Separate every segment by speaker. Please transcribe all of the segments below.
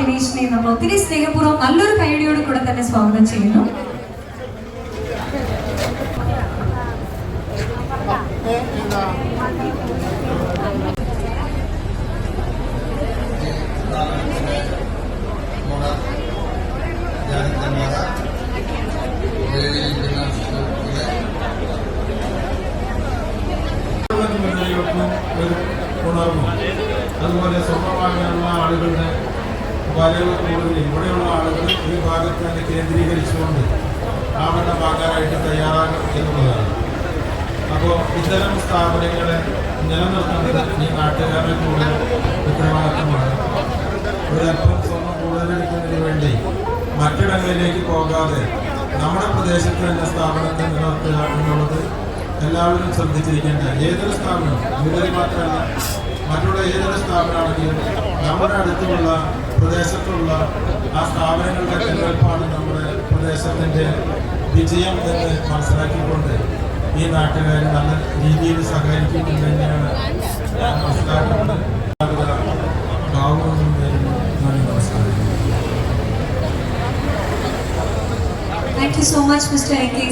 Speaker 1: ദിനേശിനെ നമ്മൾ ഒത്തിരി സ്നേഹപൂർവം നല്ലൊരു കൈയടിയോട് കൂടെ തന്നെ സ്വാഗതം ചെയ്യുന്നു.
Speaker 2: അതുപോലെ സ്വർണ ആളുകളുടെ വരവ് കൂടുതൽ ഇവിടെയുള്ള ആളുകൾ ഈ ഭാഗത്ത് തന്നെ കേന്ദ്രീകരിച്ചുകൊണ്ട് ആവരണം വാങ്ങാനായിട്ട് തയ്യാറാകും എന്നുള്ളതാണ്. അപ്പോൾ ഇത്തരം സ്ഥാപനങ്ങളെ നിലനിർത്തുന്നത് ഈ നാട്ടുകാരുടെ കൂടുതൽ ഉത്തരവാദിത്തമാണ്. ഒരല്പം സ്വർണം കൂടുതലെടുക്കുന്നതിന് വേണ്ടി മറ്റിടങ്ങളിലേക്ക് പോകാതെ നമ്മുടെ പ്രദേശത്ത് തന്നെ സ്ഥാപനത്തെ നിലനിർത്തുക എന്നുള്ളത് എല്ലാവരും ശ്രദ്ധിച്ചിരിക്കേണ്ട ഏതൊരു സ്ഥാപനം ഇവരെ മാത്രമല്ല മറ്റുള്ള ഏതൊരു സ്ഥാപനമാണെങ്കിലും നമ്മുടെ അടുത്തുള്ള പ്രദേശത്തുള്ള ആ സ്ഥാപനങ്ങളുടെ നിലനിൽപ്പാണ് നമ്മുടെ പ്രദേശത്തിന്റെ വിജയം എന്ന് മനസ്സിലാക്കിക്കൊണ്ട് ഈ നാട്ടുകാർ നല്ല രീതിയിൽ സഹകരിക്കുന്നുണ്ട് തന്നെയാണ് ഞാൻ മനസ്സിലാക്കുന്നത്. ഭാവമൊന്നും നേരുന്നു നന്ദി നമസ്കാരം.
Speaker 1: Thank you so much Mr A K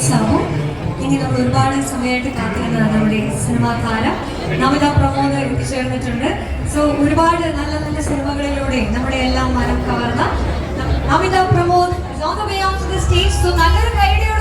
Speaker 1: ഇനി നമ്മൾ ഒരുപാട് സമയമായിട്ട് കാത്തിരുന്നതാണ് നമ്മുടെ സിനിമാ താരം. നമിത പ്രമോദ് എത്തിച്ചേർന്നിട്ടുണ്ട് സോ ഒരുപാട് നല്ല നല്ല സിനിമകളിലൂടെ നമ്മുടെ എല്ലാം മനം കവർന്ന നമിത പ്രമോദ് സ്റ്റേജ് സോ നല്ലൊരു കൈഡിയോട്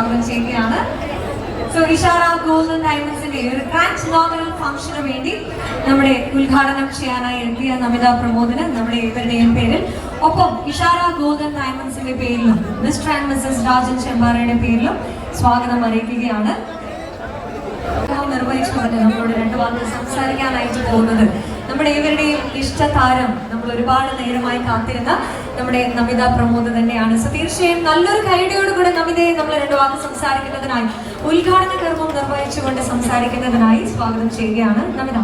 Speaker 1: സ്വാഗതം ചെയ്യുകയാണ്. സോ ഇഷാറ ഗോൾഡൻ ഡയമണ്ട്സിന്റെ ഒരു ഗ്രാൻഡ് ഇനോഗ്രൽ ഫംഗ്ഷന് വേണ്ടി നമ്മുടെ ഉദ്ഘാടനം ചെയ്യാനായി എത്തിയ നമിത പ്രമോദിന് നമ്മുടെ ഇവരുടെയും പേരിൽ. ഒപ്പം ഇഷാറ ഗോൾഡൻ ഡയമണ്ട്സിന്റെ പേരിലും മിസ്റ്റർ ആൻഡ് മിസസ് രാജൻ ചെമ്പാറയുടെ പേരിലും സ്വാഗതം അറിയിക്കുകയാണ്. നിർവഹിച്ചുകൊണ്ട് നമ്മളോട് രണ്ടു വാക്ക് സംസാരിക്കാനായിട്ട് പോകുന്നത് നമ്മുടെ ഏവരുടെയും ഇഷ്ടതാരം നമ്മൾ ഒരുപാട് നേരമായി കാത്തിരുന്ന നമ്മുടെ നമിത പ്രമോദ് തന്നെയാണ്. സോ തീർച്ചയായും നല്ലൊരു കൈഡിയോട് കൂടെ നമിതയെ നമ്മൾ രണ്ടു വാക്ക് സംസാരിക്കുന്നതിനായി ഉദ്ഘാടന കർമ്മം നിർവഹിച്ചുകൊണ്ട് സംസാരിക്കുന്നതിനായി സ്വാഗതം ചെയ്യുകയാണ് നമിത.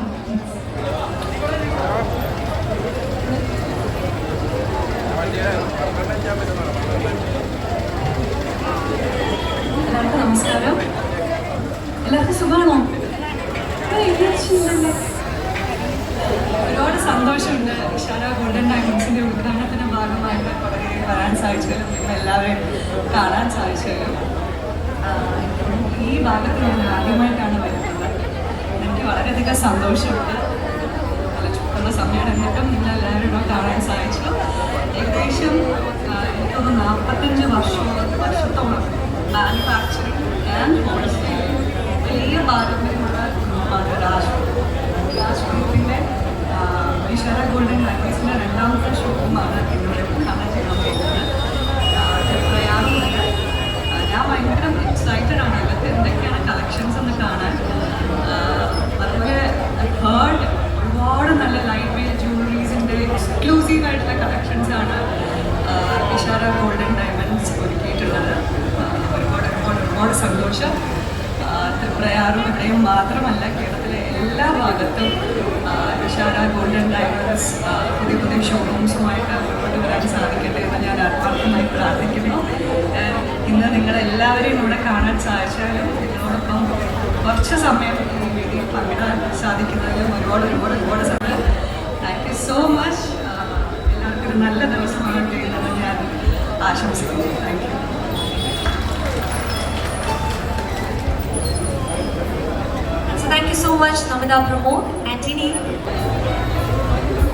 Speaker 1: നമസ്കാരം. എല്ലാവർക്കും
Speaker 3: ഒരുപാട് സന്തോഷമുണ്ട്. ഗോൾഡൻ ഡയമണ്ട്സിന്റെ കുറേ വരാൻ സാധിച്ചതിലും നിങ്ങൾ എല്ലാവരെയും കാണാൻ സാധിച്ചാലും ഈ ഭാഗത്ത് ഞാൻ ആദ്യമായിട്ടാണ് വരുന്നത്. എനിക്ക് വളരെയധികം സന്തോഷമുണ്ട്. നല്ല ചുറ്റുള്ള സമയമാണ്. എന്നിട്ടും നിങ്ങൾ എല്ലാവരോടും കാണാൻ സാധിച്ചു. ഏകദേശം എനിക്കൊന്ന് നാൽപ്പത്തഞ്ച് വർഷം വർഷത്തോളം മാനുഫാക്ചറിങ് ആൻഡ് ഹോൾസെയിൽ വലിയ പാരമ്പര്യമുള്ള ഗ്രൂപ്പാണ് രാജ് രാജ് ഗ്രൂപ്പിന്റെ വിശാല ഗോൾഡൻ ഡയമണ്ട്സിന്റെ രണ്ടാമത്തെ ഷോറൂമാണ് ഇവിടെ ഉദ്ഘാടനം ചെയ്യാൻ പോകുന്നത് പ്രയാറുണ്ട് ഞാൻ ഭയങ്കര എക്സൈറ്റഡ് ആണ്. ഇതൊക്കെ എന്തൊക്കെയാണ് കളക്ഷൻസ് എന്ന് കാണാൻ. അതുപോലെ ഹേർഡ് ഒരുപാട് നല്ല ലൈറ്റ് വെയിറ്റ് ജ്വല്ലറീസിന്റെ എക്സ്ക്ലൂസീവ് ആയിട്ടുള്ള കളക്ഷൻസ് ആണ്. ഇഷാര ഗോൾഡൻ ഡയമണ്ട്സ് ഒരുക്കിയിട്ടുള്ളത്. ഒരുപാട് ഒരുപാട് ഒരുപാട് സന്തോഷം. തൃപ്രയാറും ഇവിടെയും മാത്രമല്ല കേരളത്തിലെ. എല്ലാ ഭാഗത്തും ഇഷാര ഗോൾഡൻ ആഹ് പുതിയ പുതിയ ഷോറൂംസുമായിട്ട് മുന്നോട്ട് വരാൻ സാധിക്കട്ടെ എന്ന് ഞാൻ ആത്മാർത്ഥമായി പ്രാർത്ഥിക്കുന്നു. ഇന്ന് നിങ്ങളെല്ലാവരെയും ഇവിടെ കാണാൻ സാധിച്ചാലും നിങ്ങളോടൊപ്പം കുറച്ച് സമയം ഈ വേദിയിൽ പങ്കിടാൻ സാധിക്കുന്നതിലും ഒരുപാട് ഒരുപാട് ഒരുപാട് സമയം. താങ്ക് യു സോ മച്ച് എല്ലാവർക്കും ഒരു നല്ല ദിവസമാകട്ടെ എന്ന് ഞാൻ ആശംസിക്കുന്നു. Thank you
Speaker 1: So thank you Namitha Pramod Antony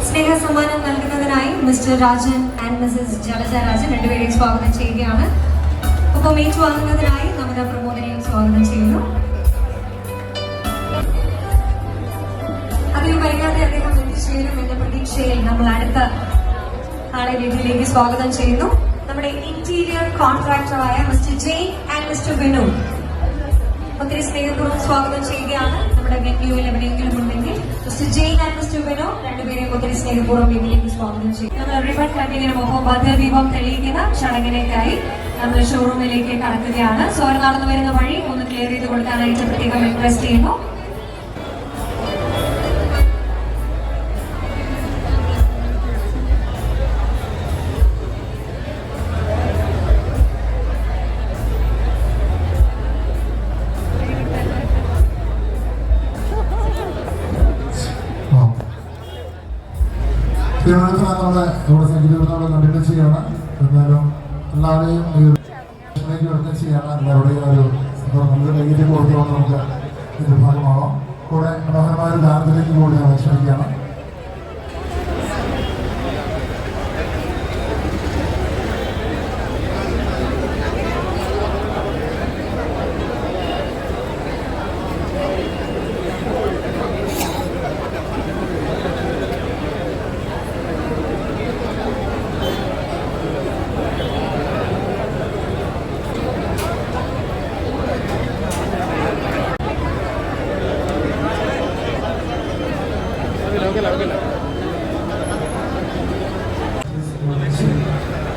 Speaker 1: സ്നേഹ സമ്മാനം നൽകുന്നതിനായി Mr Rajan and Mrs Jalaja Rajan രണ്ടുപേരെയും സ്വാഗതം ചെയ്യുകയാണ്. ഒപ്പം ഏറ്റുവാങ്ങുന്നതിനായി നമിത പ്രമോദിനെയും സ്വാഗതം ചെയ്യുന്നു. അതിൽ വൈകാതെ അദ്ദേഹം എത്തിച്ചേരും എന്ന പ്രതീക്ഷയിൽ നമ്മൾ അടുത്ത ആളെ വീട്ടിലേക്ക് സ്വാഗതം ചെയ്യുന്നു. നമ്മുടെ interior കോൺട്രാക്ടറായ Mr Jain and Mr Vinu. ഒത്തിരി സ്നേഹപൂർവം സ്വാഗതം ചെയ്യുകയാണ്. വെന്യൂവിൽ എവിടെയെങ്കിലും ഉണ്ടെങ്കിൽ Mr Jain and Mr Beno രണ്ടുപേരെയും ഒത്തിരി സ്നേഹപൂർവം വീട്ടിലേക്ക് സ്വാഗതം ചെയ്യും നമ്മൾ റിബൺ ഭദ്രദീപം തെളിയിക്കുന്ന ചടങ്ങിലേക്കായി നമ്മൾ ഷോറൂമിലേക്ക് കടക്കുകയാണ്. സോ നടന്നു വരുന്ന വഴി ഒന്ന് ക്ലിയർ ചെയ്ത് കൊടുക്കാനായിട്ട് പ്രത്യേകം റിക്വസ്റ്റ് ചെയ്യുന്നു.
Speaker 4: തിരുവനന്തപുരത്ത് നമ്മുടെ നമ്മുടെ സംഗീതം നമ്മൾ കണ്ടിന്യൂ ചെയ്യാണ് എന്നാലും എല്ലാവരെയും ഈ ഒരു ലേക്ക് എല്ലാവരുടെയും ഒരു നമുക്ക് കൈയ്യറ്റി കൊടുത്തുകൊണ്ട് നമുക്ക് ഇതിന്റെ ഭാഗമാവാം. കൂടെ മനോഹരമായ ഒരു ഗാനത്തിലേക്ക് കൂടി നമ്മൾ ക്ഷണിക്കുകയാണ്.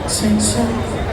Speaker 5: Sensor.